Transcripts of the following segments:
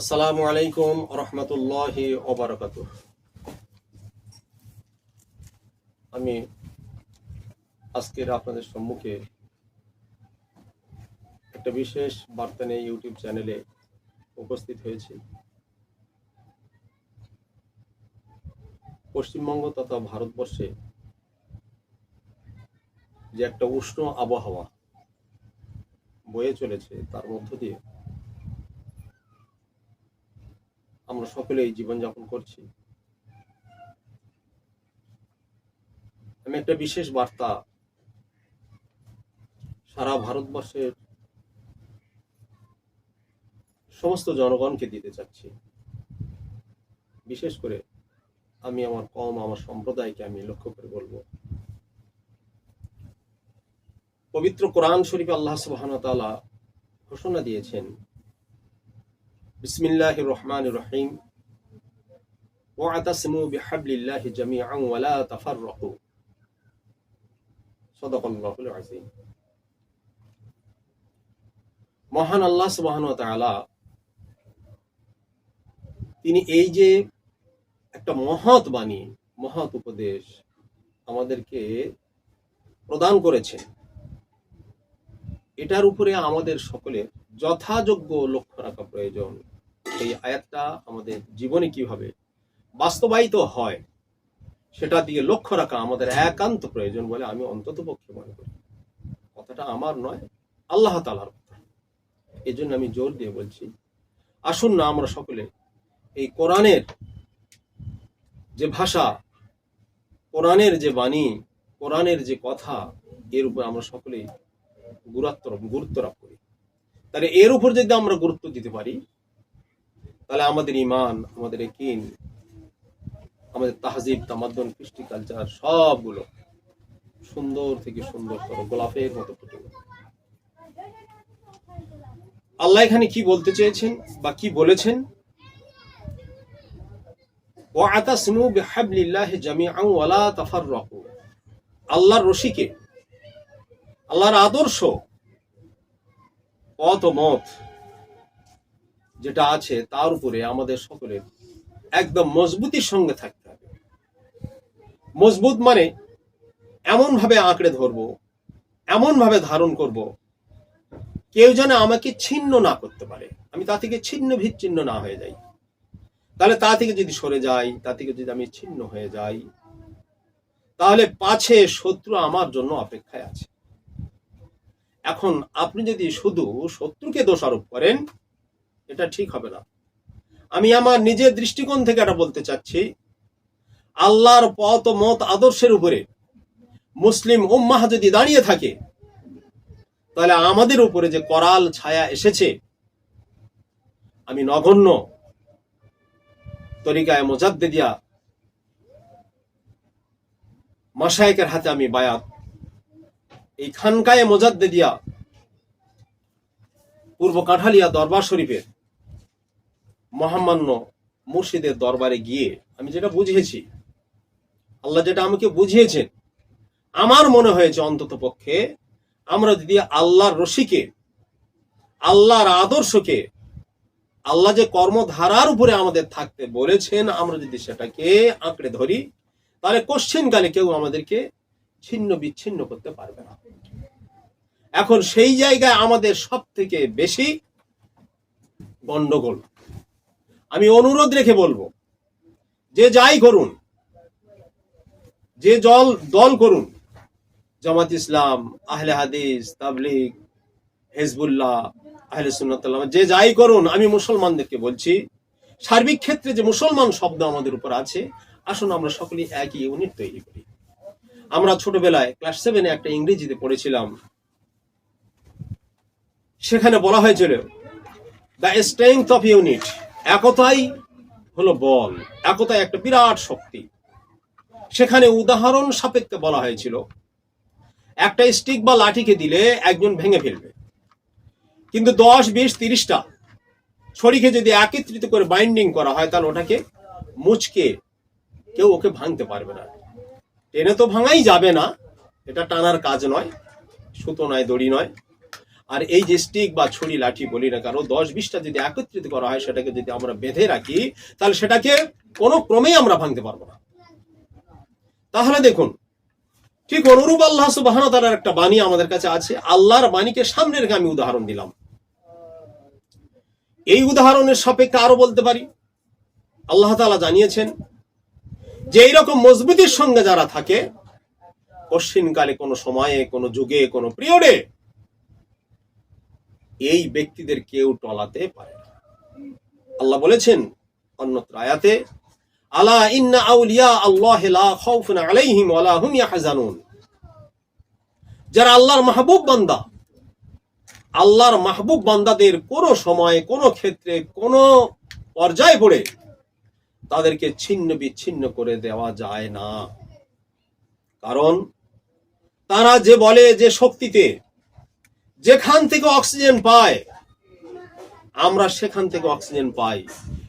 আসসালামু আলাইকুম রহমতুল্লাহি ওবরাকাত আমি আজকের আপনাদের সম্মুখে একটা বিশেষ বার্তা নিয়ে ইউটিউব চ্যানেলে উপস্থিত হয়েছি। পশ্চিমবঙ্গ তথা ভারতবর্ষে যে একটা উষ্ণ আবহাওয়া বয়ে চলেছে, তার মধ্য দিয়ে আমরা সকলেই জীবনযাপন করছি। আমি একটা বিশেষ বার্তা সারা ভারতবর্ষের সমস্ত জনগণকে দিতে চাচ্ছি। বিশেষ করে আমি আমার কম, আমার সম্প্রদায়কে আমি লক্ষ্য করে বলব। পবিত্র কোরআন শরীফ আল্লাহ তাআলা ঘোষণা দিয়েছেন রহমান রহিম মহান আল্লাহ সুবহানাহু তিনি এই যে একটা মহৎ বাণী, মহৎ উপদেশ আমাদেরকে প্রদান করেছেন, এটার উপরে আমাদের সকলের যথাযোগ্য লক্ষ্য রাখা প্রয়োজন। এই আয়াতটা আমাদের জীবনে কীভাবে বাস্তবায়িত হয়, সেটা দিয়ে লক্ষ্য রাখা আমাদের একান্ত প্রয়োজন বলে আমি অন্তত পক্ষে মনে করি। কথাটা আমার নয়, আল্লাহ তালার কথা। এই জন্য আমি জোর দিয়ে বলছি, আসুন না আমরা সকলে এই কোরআনের যে ভাষা, কোরআনের যে বাণী, কোরআনের যে কথা, এর উপর আমরা সকলেই গুরুত্ব গুরুত্ব আরোপ করি। তাহলে এর উপর যদি আমরা গুরুত্ব দিতে পারি, তাহলে আমাদের ইমান আমাদের একিন আমাদের তাহজিব, তামাদ্দন, কৃষ্টি কালচার সবগুলো সুন্দর থেকে সুন্দরতর গোলাপের মতো ফুটে আল্লাহ এখানে কি বলতে চেয়েছেন বা কি বলেছেন? আল্লাহর রশিকে, আল্লাহর আদর্শ পথ ও মত যেটা আছে তার উপরে আমাদের সকলের একদম মজবুতির সঙ্গে থাকতে হবে। মজবুত মানে এমন ভাবে আঁকড়ে ধরবো এমন ভাবে ধারণ করব, কেউ যেন আমাকে ছিন্ন না করতে পারে। আমি তা থেকে ছিন্ন ভিচ্ছিন্ন না হয়ে যাই। তাহলে তা থেকে যদি সরে যাই, তা থেকে যদি আমি ছিন্ন হয়ে যাই, তাহলে পাছে শত্রু আমার জন্য অপেক্ষায় আছে। এখন আপনি যদি শুধু শত্রুকে দোষারোপ করেন, এটা ঠিক হবে না। আমি আমার নিজের দৃষ্টিকোণ থেকে এটা বলতে চাচ্ছি, আল্লাহর পথ মত আদর্শের উপরে মুসলিম উম্মাহ যদি দাঁড়িয়ে থাকে, তাহলে আমাদের উপরে যে করাল ছায়া এসেছে, আমি নগণ্য তরিকায় মোজাদ্দেদিয়া মাসায়কের হাতে আমি বায়াত এই খানকায়ে মোজাদ্দেদিয়া, পূর্ব কাঠালিয়া দরবার শরীফের মহামান্য মুর্শিদের দরবারে গিয়ে আমি যেটা বুঝিয়েছি, আল্লাহ যেটা আমাকে বুঝিয়েছেন, আমার মনে হয়েছে অন্তত পক্ষে আমরা যদি আল্লাহর রশিকে, আল্লাহর আদর্শকে, আল্লাহ যে কর্মধারার উপরে আমাদের থাকতে বলেছেন, আমরা যদি সেটাকে আঁকড়ে ধরি, তাহলে কোশ্চেন কালে কেউ আমাদেরকে ছিন্ন বিচ্ছিন্ন করতে পারবে না। এখন সেই জায়গায় আমাদের সব থেকে বেশি গন্ডগোল। আমি অনুরোধ রেখে বলব, যে যাই করুন, যে জল, দল করুন, জামাত ইসলাম, আহলে হাদিস, তাবলিগ, হেজবুল্লাহ, আহলে সুন্নাতাল্লাহ যে যাই করুন, আমি মুসলমানদেরকে বলছি, সার্বিক ক্ষেত্রে যে মুসলমান শব্দ আমাদের উপর আছে, আসুন আমরা সকলেই একই ইউনিট তৈরি করি। আমরা ছোটবেলায় ক্লাস সেভেনে একটা ইংরেজিতে পড়েছিলাম। সেখানে বলা হয়েছিল দ্য স্ট্রেংথ অফ ইউনিট একতাই হলো বল, একতাই একটা বিরাট শক্তি। সেখানে উদাহরণ সাপেক্ষে বলা হয়েছিল, একটা স্টিক বা লাঠিকে দিলে একজন ভেঙে ফেলবে। কিন্তু দশ, বিশ, তিরিশটা ছড়িকে যদি একত্রিত করে বাইন্ডিং করা হয়, তাহলে ওটাকে মুচকে কেউ ওকে ভাঙতে পারবে না। টেনে তো ভাঙাই যাবে না। এটা টানার কাজ নয়, সুতো নয়, দড়ি নয়। আর এই যে স্টিক বা ছুরি, লাঠি বলি না কারও দশ বিশটা যদি একত্রিত করা হয়, সেটাকে যদি আমরা বেঁধে রাখি, তাহলে সেটাকে কোনো ক্রমেই আমরা ভাঙতে পারব না। তাহলে দেখুন, ঠিক অনুরূপ আল্লাহ সুবাহন তালার একটা বাণী আমাদের কাছে আছে, আল্লাহর বাণীকে সামনে রেখে আমি উদাহরণ দিলাম। এই উদাহরণের সাপেক্ষে আরও বলতে পারি। আল্লাহ তালা জানিয়েছেন যে এইরকম মজবুতির সঙ্গে যারা থাকে, কশ্চিনকালে কোনো সময়ে, কোনো যুগে, কোনো পিরিয়ডে এই ব্যক্তিদের কেউ টলাতে পারে আল্লাহ বলেছেন, অন্যত্র আয়াতে, আলা ইন্না আউলিয়া আল্লাহ লা খাউফুন আলাইহিম ওয়ালা হুম ইয়াহজানুন। যারা আল্লাহর মাহবুব বান্দা, আল্লাহর মাহবুব বান্দাদের কোনো সময়, কোনো ক্ষেত্রে, কোনো পর্যায়ে পড়ে তাদেরকে ছিন্ন বিচ্ছিন্ন করে দেওয়া যায় না। কারণ তারা যে বলে যে শক্তিতে, যেখান থেকে অক্সিজেন পায়, আমরা সেখান থেকে অক্সিজেন পাই।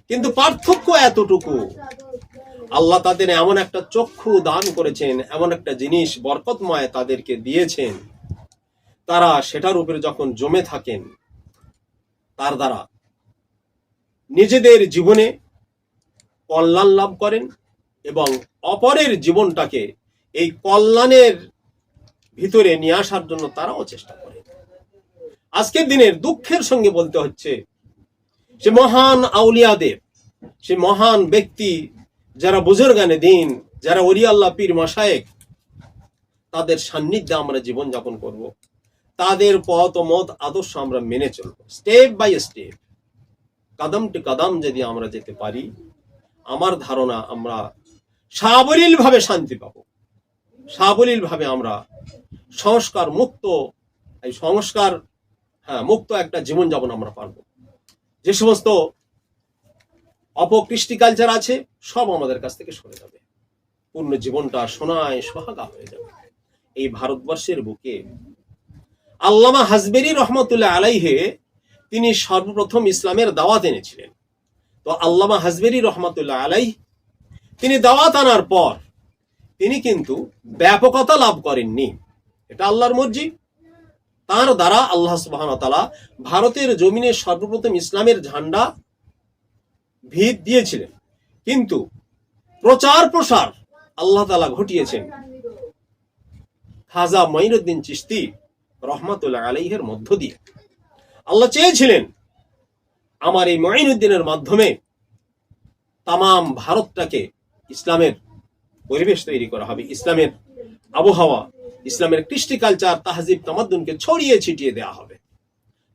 কিন্তু পার্থক্য এতটুকু, আল্লাহ তাদের এমন একটা চক্ষু দান করেছেন, এমন একটা জিনিস বরকতময় তাদেরকে দিয়েছেন। তারা সেটার উপরে যখন জমে থাকেন, তার দ্বারা নিজেদের জীবনে কল্যাণ লাভ করেন এবং অপরের জীবনটাকে এই কল্যাণের ভিতরে নিয়ে আসার জন্য তারাও চেষ্টা করে। আজকের দিনের দুঃখের সঙ্গে বলতে হচ্ছে, সে মহান আউলিয়াদের সে মহান ব্যক্তি, যারা বুজুর্গানে দিন, যারা অরিয়াল্লাহ পীর মাসায়েক তাদের সান্নিধ্যে আমরা জীবন যাপন করব। তাদের পথ মত আদর্শ আমরা মেনে চলবো। স্টেপ বাই স্টেপ, কাদম টু কাদম যদি আমরা যেতে পারি আমার ধারণা আমরা সাবলীল ভাবে শান্তি পাবো। সাবলীল ভাবে আমরা সংস্কার মুক্ত, এই সংস্কার হ্যাঁ মুক্ত একটা জীবনযাপন আমরা পারব। যে সমস্ত অপকৃষ্টি কালচার আছে, সব আমাদের কাছ থেকে সরে যাবে। পূর্ণ জীবনটা সোনায় সোহাগা হয়ে যাবে। এই ভারতবর্ষের বুকে আল্লামা হাজবেরি রহমতুল্লাহ আলাইহে তিনি সর্বপ্রথম ইসলামের দাওয়াত এনেছিলেন। তো আল্লামা হাজবেরি রহমতুল্লাহ আলাই তিনি দাওয়াত আনার পর তিনি কিন্তু ব্যাপকতা লাভ করেননি। এটা আল্লাহর মর্জি। তার দ্বারা আল্লাহ সুবাহ ভারতের জমিনে সর্বপ্রথম ইসলামের ঝান্ডা ভিত দিয়েছিলেন। কিন্তু প্রচার প্রসার আল্লাহ তালা ঘটিয়েছেন। খাজা মঈনুদ্দিন চিস্তি রহমাতুল্লাহ আলাইহের মধ্য দিয়ে। আল্লাহ চেয়েছিলেন আমার এই মঈনুদ্দিনের মাধ্যমে তাম ভারতটাকে ইসলামের পরিবেশ তৈরি করা হবে, ইসলামের আবহাওয়া, ইসলামের কৃষ্টি কালচার, তাহজিব, তামাদ্দুনকে ছড়িয়ে ছিটিয়ে দেওয়া হবে।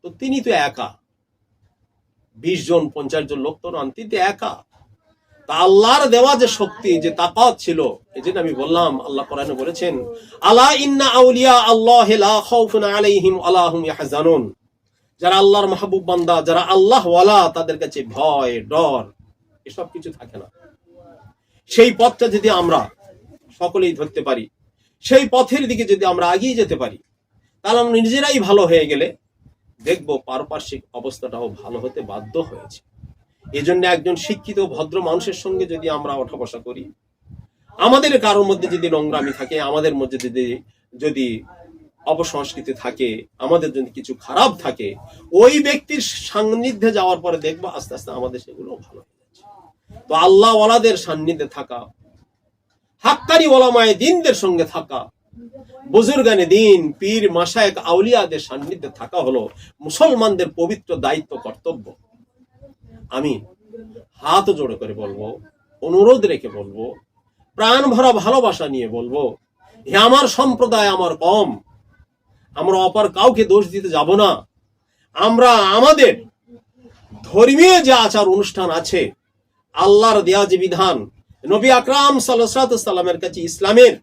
তো তিনি তো একা। বিশ জন, পঞ্চাশ জন লোক তো নন, তিনি একা। তা আল্লাহর দেওয়া যে শক্তি, যে তাকাত ছিল, এই জন্য আমি বললাম, আল্লাহ কোরআনে বলেছেন, আলা ইন্না আউলিয়া আল্লাহ লা খাউফুন আলাইহিম ওয়ালা হুম ইয়াহজানুন। যারা আল্লাহর মাহবুব বান্দা, যারা আল্লাহ ওয়ালা তাদের কাছে ভয়, ডর, এসব কিছু থাকে না। সেই পথটা যদি আমরা সকলেই ধরতে পারি, সেই পথের দিকে যদি আমরা এগিয়ে যেতে পারি, তাহলে আমরা নিজেরাই ভালো হয়ে গেলে দেখব পারপার্শ্বিক অবস্থাটাও ভালো হতে বাধ্য হয়েছে। এজন্য একজন শিক্ষিত, ভদ্র মানুষের সঙ্গে যদি আমরা ওঠা বসা করি, আমাদের কারোর মধ্যে যদি নোংরামি থাকে, আমাদের মধ্যে যদি যদি অপসংস্কৃতি থাকে, আমাদের যদি কিছু খারাপ থাকে, ওই ব্যক্তির সান্নিধ্যে যাওয়ার পরে দেখব আস্তে আস্তে আমাদের সেগুলো ভালো হয়ে যাচ্ছে। তো আল্লাহ ওয়ালাদের সান্নিধ্যে থাকা হাক্কারি ওলামায় দিনদের সঙ্গে থাকা, বুজুর্গানে দিন, পীর মাসায়ক আউলিয়াদের সান্নিধ্যে থাকা হলো মুসলমানদের পবিত্র দায়িত্ব, কর্তব্য। আমি হাত জোড়ে করে বলব, অনুরোধ রেখে বলব, প্রাণ ভরা ভালোবাসা নিয়ে বলব হে আমার সম্প্রদায়, আমার কম আমরা অপর কাউকে দোষ দিতে যাব না। আমরা আমাদের ধর্মীয় যে আচার অনুষ্ঠান আছে, আল্লাহর দেয়া যে বিধান, নবী আকরাম সাল্লামের কাছে ইসলামের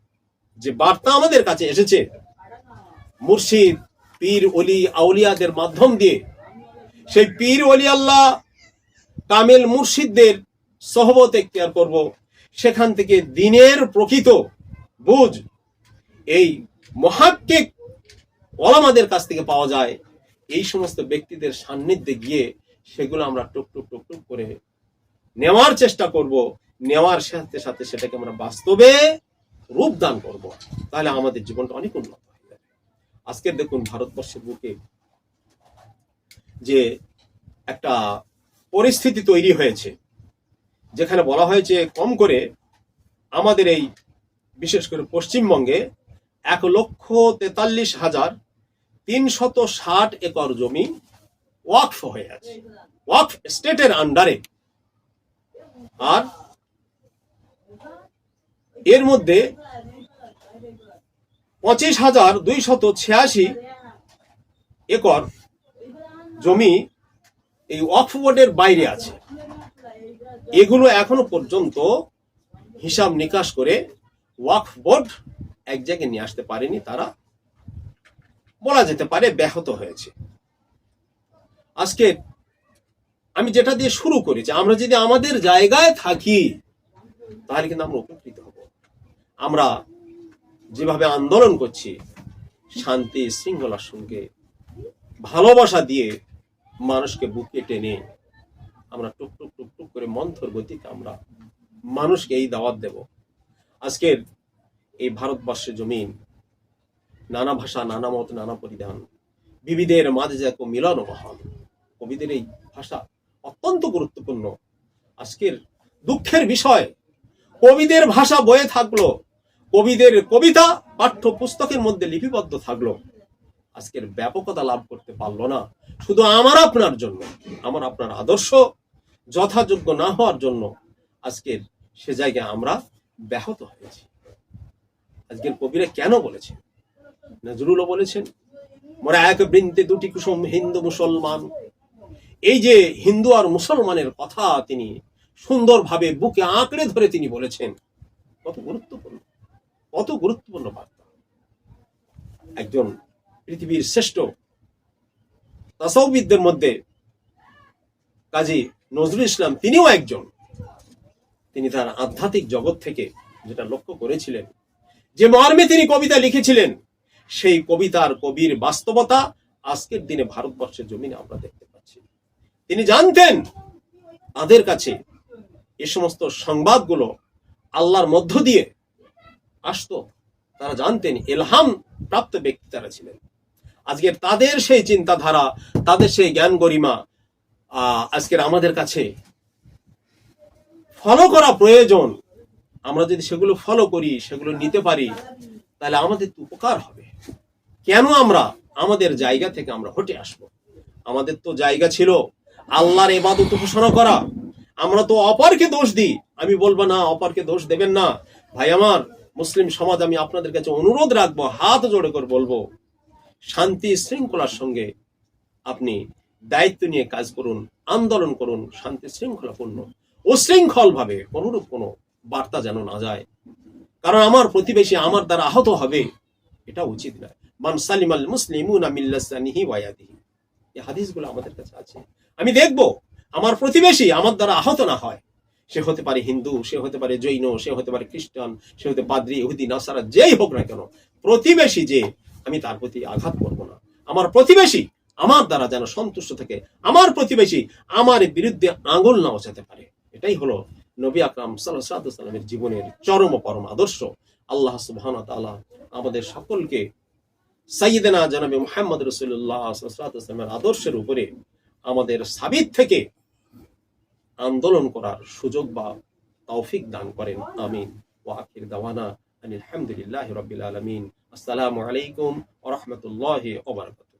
যে বার্তা আমাদের কাছে এসেছে, মুর্শিদ, পীর অলি আউলিয়াদের মাধ্যম দিয়ে, সেই পীর অলি আল্লাহ কামেল মুর্শিদদের সহবত এখতিয়ার করব। সেখান থেকে দিনের প্রকৃত বুঝ, এই মহাক্কিক ওলামাদের কাছ থেকে পাওয়া যায়। এই সমস্ত ব্যক্তিদের সান্নিধ্যে গিয়ে সেগুলো আমরা টুক টুক টুক টুক করে নেওয়ার চেষ্টা করব। নেওয়ার সাথে সাথে সেটাকে আমরা বাস্তবে রূপদান করব। তাহলে আমাদের জীবনটা অনেক উন্নত হয়ে যাবে। আজকে দেখুন ভারতবর্ষের বুকে যে একটা পরিস্থিতি তৈরি হয়েছে, যেখানে বলা হয়েছে কম করে আমাদের এই বিশেষ করে পশ্চিমবঙ্গে এক লক্ষ তেতাল্লিশ হাজার তিনশত ষাট একর জমি ওয়াকফ হয়ে আছে। ওয়াকফ স্টেটের আন্ডারে। আর এর মধ্যে পঁচিশ হাজার দুইশত ছিয়াশি একর জমি এই ওয়াকফ বোর্ডের বাইরে আছে। এগুলো এখনও পর্যন্ত হিসাব নিকাশ করে ওয়াকফ বোর্ড এক জায়গায় নিয়ে আসতে পারেনি তারা। বলা যেতে পারে ব্যাহত হয়েছে। আজকে আমি যেটা দিয়ে শুরু করেছি আমরা যদি আমাদের জায়গায় থাকি, তাহলে কিন্তু আমরা উপকৃত হব। আমরা যেভাবে আন্দোলন করছি, শান্তি শৃঙ্খলার সঙ্গে, ভালোবাসা দিয়ে মানুষকে বুকে টেনে আমরা টুক টুক টুক টুক করে মন্থর গতিতে আমরা মানুষকে এই দাওয়াত দেব। আজকের এই ভারতবর্ষের জমিন নানা ভাষা, নানা মত, নানা পরিধান। বিবিধের মাঝে যাক মিলন মহান। কবিদের এই ভাষা অত্যন্ত গুরুত্বপূর্ণ। আজকের দুঃখের বিষয়, কবিদের ভাষা বয়ে থাকল, কবিদের কবিতা পাঠ্য পুস্তকের মধ্যে লিপিবদ্ধ থাকল। আজকের ব্যাপকতা লাভ করতে পারল না। শুধু আমার আপনার জন্য, আমার আপনার আদর্শ যথাযোগ্য না হওয়ার জন্য আজকের সে জায়গায় আমরা ব্যাহত হয়েছি। আজকের কবিরা কেন বলেছেন নজরুলও বলেছেন, মোরা এক বৃন্তে দুটি কুসুম হিন্দু মুসলমান। এই যে হিন্দু আর মুসলমানের কথা তিনি সুন্দরভাবে বুকে আঁকড়ে ধরে তিনি বলেছেন, কত গুরুত্বপূর্ণ কত গুরুত্বপূর্ণ বার্তা। একজন পৃথিবীর শ্রেষ্ঠ তাসাউবিদদের মধ্যে কাজী নজরুল ইসলাম তিনিও একজন। তিনি তার আধ্যাত্মিক জগৎ থেকে যেটা লক্ষ্য করেছিলেন, যে মর্মে তিনি কবিতা লিখেছিলেন সেই কবিতার কবির বাস্তবতা আজকের দিনে ভারতবর্ষের জমিনে আমরা দেখতে পাচ্ছি। তিনি জানতেন তাদের কাছে এ সমস্ত সংবাদগুলো আল্লাহর মধ্য দিয়ে আসতো। তারা জানতেন এলহাম প্রাপ্ত ব্যক্তি তারা ছিলেন। আজকের তাদের সেই চিন্তাধারা, তাদের সেই জ্ঞান গরিমা আজকের আমাদের কাছে ফলো করা প্রয়োজন। আমরা যদি সেগুলো ফলো করি, সেগুলো নিতে পারি, তাহলে আমাদের উপকার হবে। কেন আমরা আমাদের জায়গা থেকে আমরা হটে আসব? আমাদের তো জায়গা ছিল আল্লাহর এবাদত ঘোষণা করা। আমরা তো অপরকে দোষ দিই। আমি বলব না, অপরকে দোষ দেবেন না। ভাই আমার, মুসলিম সমাজ, আমি আপনাদের কাছে অনুরোধ রাখব, হাত জোড়ে করে বলব, শান্তি শৃঙ্খলার সঙ্গে আপনি দায়িত্ব নিয়ে কাজ করুন, আন্দোলন করুন, শান্তি শৃঙ্খলাপূর্ণ উশৃঙ্খল ভাবে কোনরূপ কোনো বার্তা যেন না যায়। কারণ আমার প্রতিবেশী আমার দ্বারা আহত হবে, এটা উচিত নয়। মান সালিমাল মুসলিমুনা মিল্লাসানিহি ওয়ায়াদিহি এই হাদিসগুলো আমাদের কাছে আছে। আমি দেখব, আমার প্রতিবেশী আমার দ্বারা আহত না হয়। সে হতে পারে হিন্দু, সে হতে পারে জৈন, সে হতে পারে খ্রিস্টান, সে হতে পাদ্রি, ইহুদি, নাসারা, যেই হোক না কেন, প্রতিবেশী যে, আমি তার প্রতি আঘাত করব না। আমার প্রতিবেশী আমার দ্বারা যেন সন্তুষ্ট থাকে, আমার প্রতিবেশী আমার বিরুদ্ধে আঙুল না ওচাতে পারে। এটাই হলো নবী আকরাম সাল্লাহ সাল্লামের জীবনের চরম পরম আদর্শ। আল্লাহ তাআলা আমাদের সকলকে সাইয়েদেনা জানাবে মোহাম্মদ রসুল্লাহ সাল্লামের আদর্শের উপরে আমাদের সাবিত থেকে আন্দোলন করার সুযোগ বা তৌফিক দান করেন। আমিন। ও আখির দাওয়ানা আলহামদুলিল্লাহ রবিল আলমিন। আসসালামু আলাইকুম ওরহমতুল্লাহ ওবরাকাত